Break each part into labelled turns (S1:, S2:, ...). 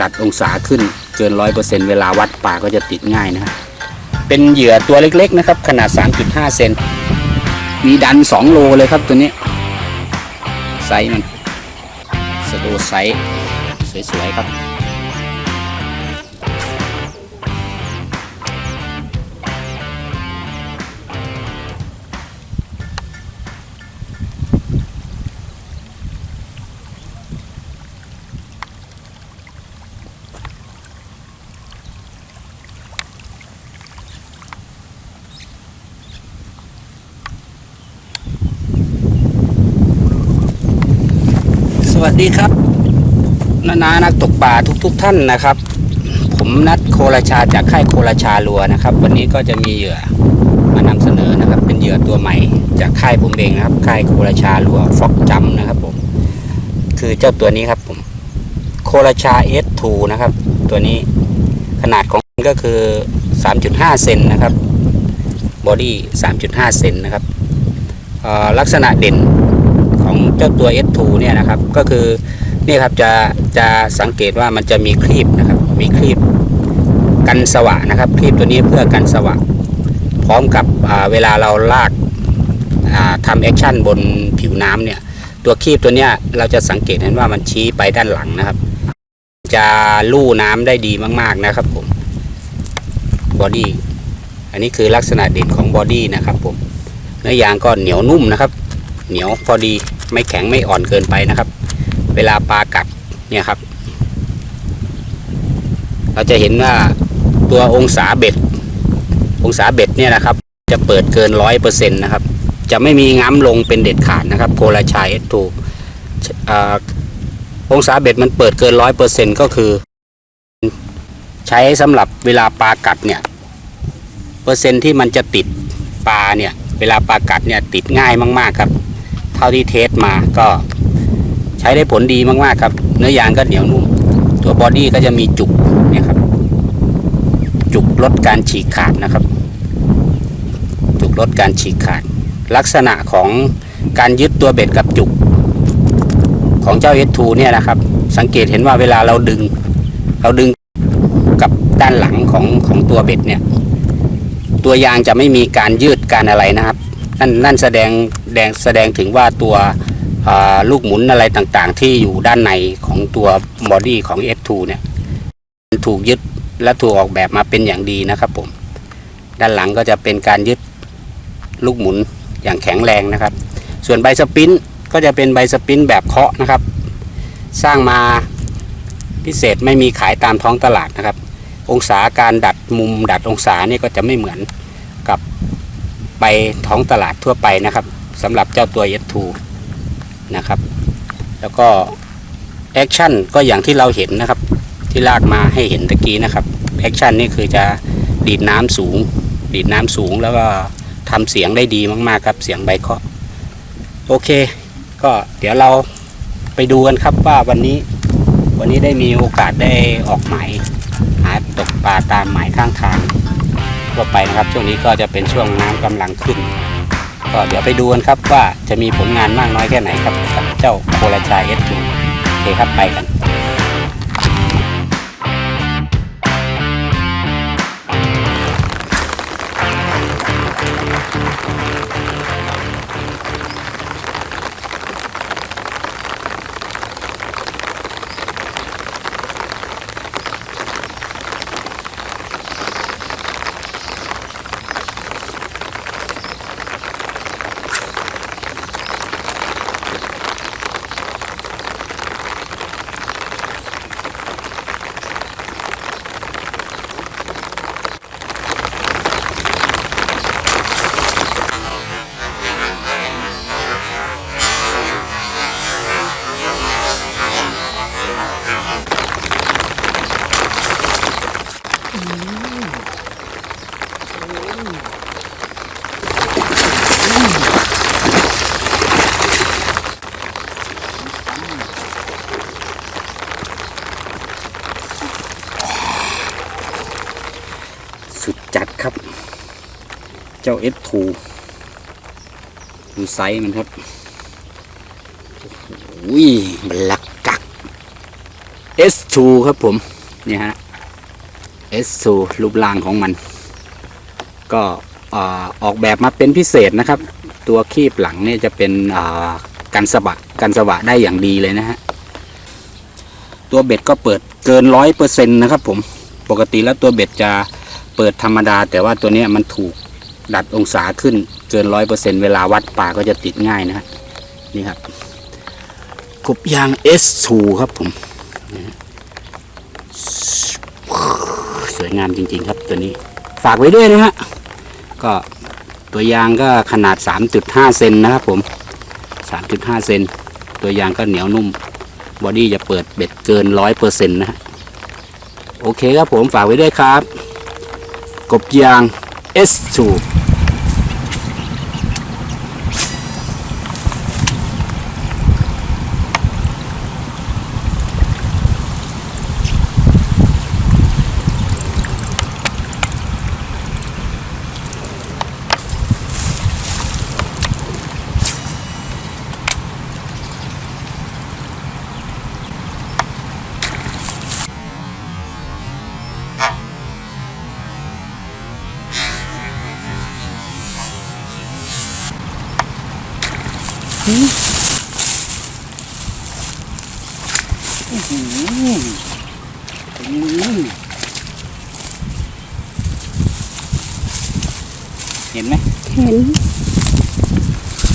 S1: ดัดองศาขึ้นเกินร้อยเปอร์เซ็นเวลาวัดป่าก็จะติดง่ายนะครับเป็นเหยื่อตัวเล็กๆนะครับ ขนาด 3.5 เซนมีดัน 2 โลเลยครับตัวนี้ไซส์มันสะดไซส์สวยๆครับ วัสดีครับนานานักตกปลาทุกๆทท่านนะครับ ผมนัดโคราชาจากค่ายโคราชาลัวนะครับ วันนี้ก็จะมีเหยื่อมานำเสนอนะครับ เป็นเหยื่อตัวใหม่ จากค่ายผมเองนะครับ ค่ายโคราชาลัวฟอกจัมนะครับผมคือเจ้าตัวนี้ครับผมโคราชา S2 นะครับ ตัวนี้ขนาดของมันก็คือ 3.5 เซนนะครับบอดี้ 3.5 เซนนะครับลักษณะเด่น ของเจ้าตัว S2 เนี่ยนะครับ ก็คือนี่ครับจะจะสังเกตว่ามันจะมีครีบนะครับ มีครีบกันสวะนะครับครีบตัวนี้เพื่อกันสวะ พร้อมกับเวลาเราลากาทำแอคชั่นบนผิวน้ำเนี่ย ตัวครีบตัวเนี้ยเราจะสังเกตเห็นว่ามันชี้ไปด้านหลังนะครับ จะลู่น้ำได้ดีมาก ๆนะครับผมบอดี้อันนี้คือลักษณะเด่นของบอดี้นะครับผมเนื้อยางก็เหนียวนุ่มนะครับ เหนียวพอดี ไม่แข็งไม่อ่อนเกินไปนะครับ เวลาปลากัดเนี่ยครับ เราจะเห็นว่าตัวองศาเบ็ด องศาเบ็ดเนี่ยนะครับ จะเปิดเกินร้อยเปอร์เซ็นต์นะครับ จะไม่มีง้ำลงเป็นเด็ดขาดนะครับโคราชายเอสทูองศาเบ็ดมันเปิดเกินร้อยเปอร์เซ็นต์ก็คือ ใช้สำหรับเวลาปลากัดเนี่ยเปอร์เซ็นต์ที่มันจะติดปลาเนี่ย เวลาปลากัดเนี่ยติดง่ายมาก ๆ ครับ ท่าที่เทสมาก็ใช้ได้ผลดีมากๆครับ เนื้อยางก็เหนียวนุ่ม ตัวบอดี้ก็จะมีจุกเนี่ยครับ จุกลดการฉีกขาดนะครับ จุกลดการฉีกขาด ลักษณะของการยึดตัวเบ็ดกับจุก ของเจ้า S2 เนี่ยนะครับ สังเกตเห็นว่าเวลาเราดึง เราดึงกับด้านหลังของของตัวเบ็ดเนี่ย ตัวยางจะไม่มีการยืดการอะไรนะครับ นั่นนั่นแสดงแดงแสดงถึงว่าตัวลูกหมุนอะไรต่างๆ ที่อยู่ด้านในของตัวบอดี้ของ F2 เนี่ยถูกยึดและถูกออกแบบมาเป็นอย่างดีนะครับผม ด้านหลังก็จะเป็นการยึดลูกหมุนอย่างแข็งแรงนะครับ ส่วนใบสปินก็จะเป็นใบสปินแบบเคาะนะครับ สร้างมาพิเศษไม่มีขายตามท้องตลาดนะครับ องศาการดัดมุมดัดองศานี่ก็จะไม่เหมือน ใบท้องตลาดทั่วไปนะครับสำหรับเจ้าตัว S2 นะครับ แล้วก็แอคชั่นก็อย่างที่เราเห็นนะครับ ที่ลากมาให้เห็นตะกี้นะครับแอคชั่นนี่คือจะดีดน้ำสูง ดีดน้ำสูงแล้วก็ทำเสียงได้ดีมากๆครับเสียงใบเคาะโอเค ก็เดี๋ยวเราไปดูกันครับว่าวันนี้วันนี้ได้มีโอกาสได้ออกหมายหาตกปลาตามหมายข้างทาง ทั่วไปนะครับ ช่วงนี้ก็จะเป็นช่วงน้ำกำลังขึ้น ก็เดี๋ยวไปดูกันครับว่าจะมีผลงานมากน้อยแค่ไหนครับกับเจ้าโคราชาเอสทูโอเคครับไปกัน เจ้า S2 ดูไซส์มันครับโอ้ยมันลักกัก S2 ครับผม นี่ฮะ S2 รูปร่างของมัน ก็อออกแบบมาเป็นพิเศษนะครับ ตัวคีบหลังเนี่ยจะเป็นอ่ากันสะบัดกันสะบะได้อย่างดีเลยนะฮะ ตัวเบ็ดก็เปิดเกินร้อยเปอร์เซ็นต์นะครับผม ปกติแล้วตัวเบ็ดจะเปิดธรรมดา แต่ว่าตัวนี้มันถูก ดัดองศาขึ้นเกินร้อยเปอร์เซ็นต์เวลาวัดปลาก็จะติดง่ายนะฮะนี่ครับกบยาง S2 ครับผมสวยงามจริง ๆ ครับตัวนี้ ฝากไว้ด้วยนะฮะก็ตัวยางก็ขนาด 3.5 เซนนะครับผม 3.5 เซนตัวยางก็เหนียวนุ่ม บอดี้จะเปิดเบ็ดเกิน 100%นะฮะโอเคครับผมฝากไว้ด้วยครับ กบยาง S2 เห็นไหม
S2: เห็น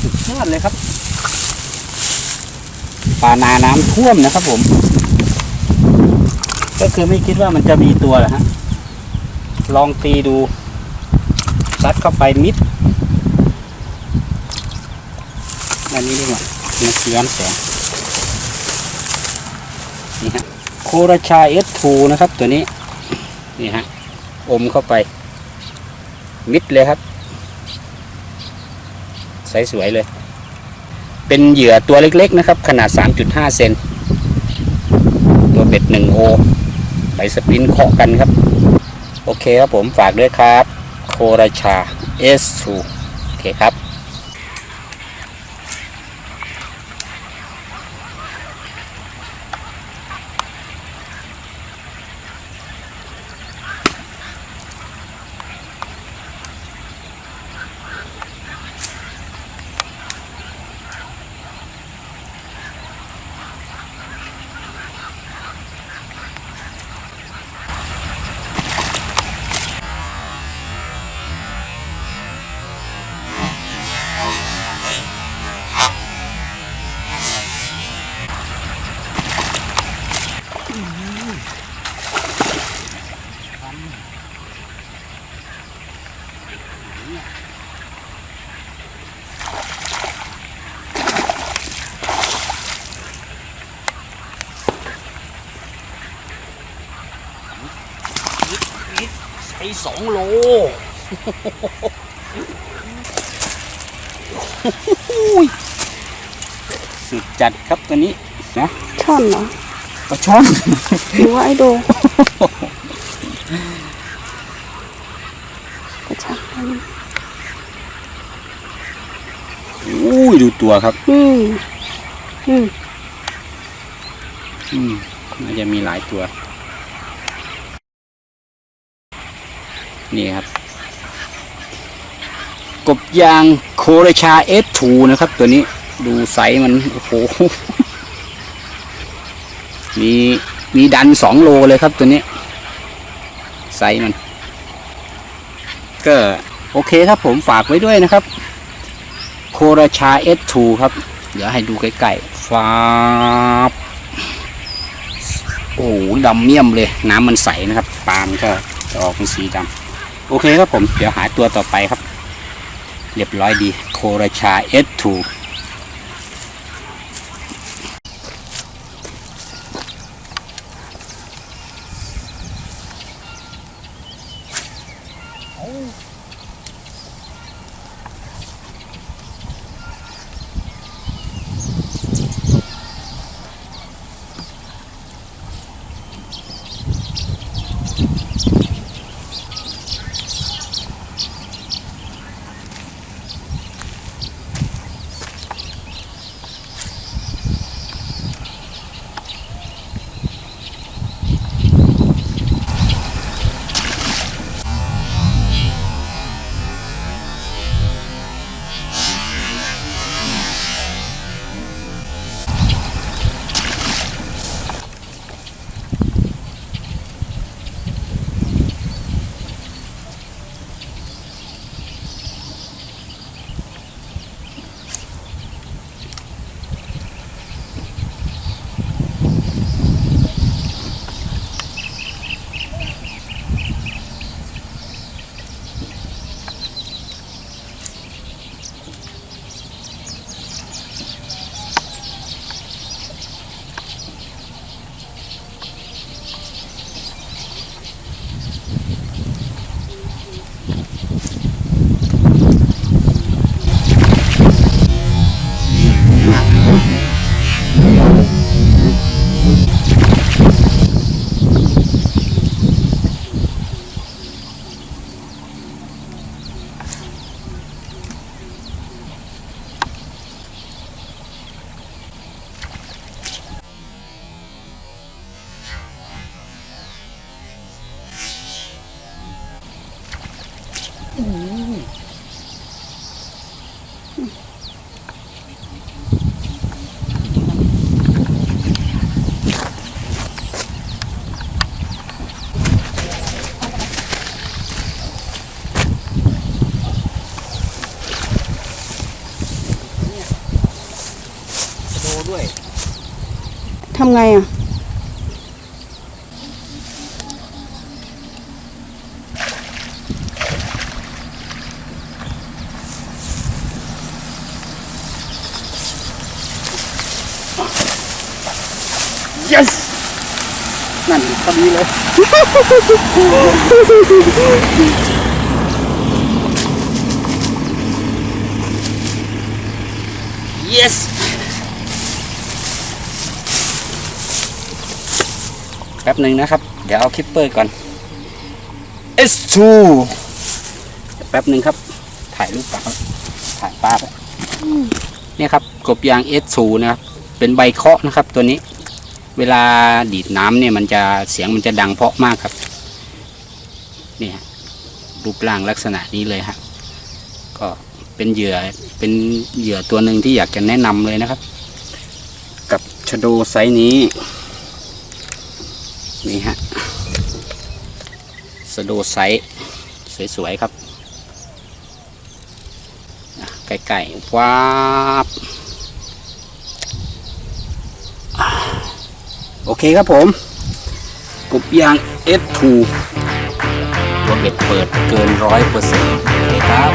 S1: สุดยอดเลยครับ ปลานาน้ำท่วมนะครับผม ก็คือไม่คิดว่ามันจะมีตัวหละฮะ ลองตีดูซัดเข้าไปมิดอันนี้ดีกว่าเนี่ยย้อนแสงนี่ โคราชาเอสทูนะครับ ตัวนี้ นี่ฮะ อมเข้าไป มิดเลยครับ ใสสวยเลย เป็นเหยื่อตัวเล็กๆนะครับ ขนาด 3.5 เซน ตัวเบ็ด1โอใบสปินเคาะกันครับ โอเคครับผมฝากด้วยครับ โคราชา S2 โอเคครับ ใช้ สองโล สุดจัดครับตัวนี้นะ
S2: ช่อนเหรอ
S1: ปลาช่อน
S2: หรือว่าไอโดกระชักอันนี้
S1: อุ้ยดูตัวครับ
S2: อืมอืม
S1: อืมน่าจะมีหลายตัว นี่ครับ กบยางโคเรชา S2 นะครับ ตัวนี้ดูไซส์มัน โอ้โห มีมีดันสองโลเลยครับตัวนี้ ไซส์มัน ก็โอเคครับผมฝากไว้ด้วยนะครับ โคราชา S2 ครับ เดี๋ยวให้ดูใกล้ๆฟ้าบโอ้โหดำเมี่ยมเลย น้ำมันใสนะครับ ปลามันก็จะออกเป็นสีดำ โอเคครับผม เดี๋ยวหาตัวต่อไปครับ เรียบร้อยดี โคราชา S2 Oh.
S2: ทำไงอะ
S1: yes นั่นพอดีเลย yes แป๊บหนึ่งนะครับ เดี๋ยวเอาคลิปเปอร์ก่อน S2 แป๊บหนึ่งครับ ถ่ายรูปปลาครับถ่ายปลาไปเนี่ยครับ กบยาง S2 นะครับ เป็นใบเคาะนะครับตัวนี้ เวลาดีดน้ำเนี่ยมันจะเสียงมันจะดังเพาะมากครับนี่ฮะรูปร่างลักษณะนี้เลยฮะก็เป็นเหยื่อเป็นเหยื่อตัวหนึ่งที่อยากจะแนะนำเลยนะครับ กับชะโดไซส์นี้ นี่ฮะสะโดไซส์สวยๆครับอะใกล้ๆว้าบ โอเคครับผมกบยาง F2 ตัวเบ็ดเปิดเกินร้อยเปอร์เซ็นต์โอเคครับ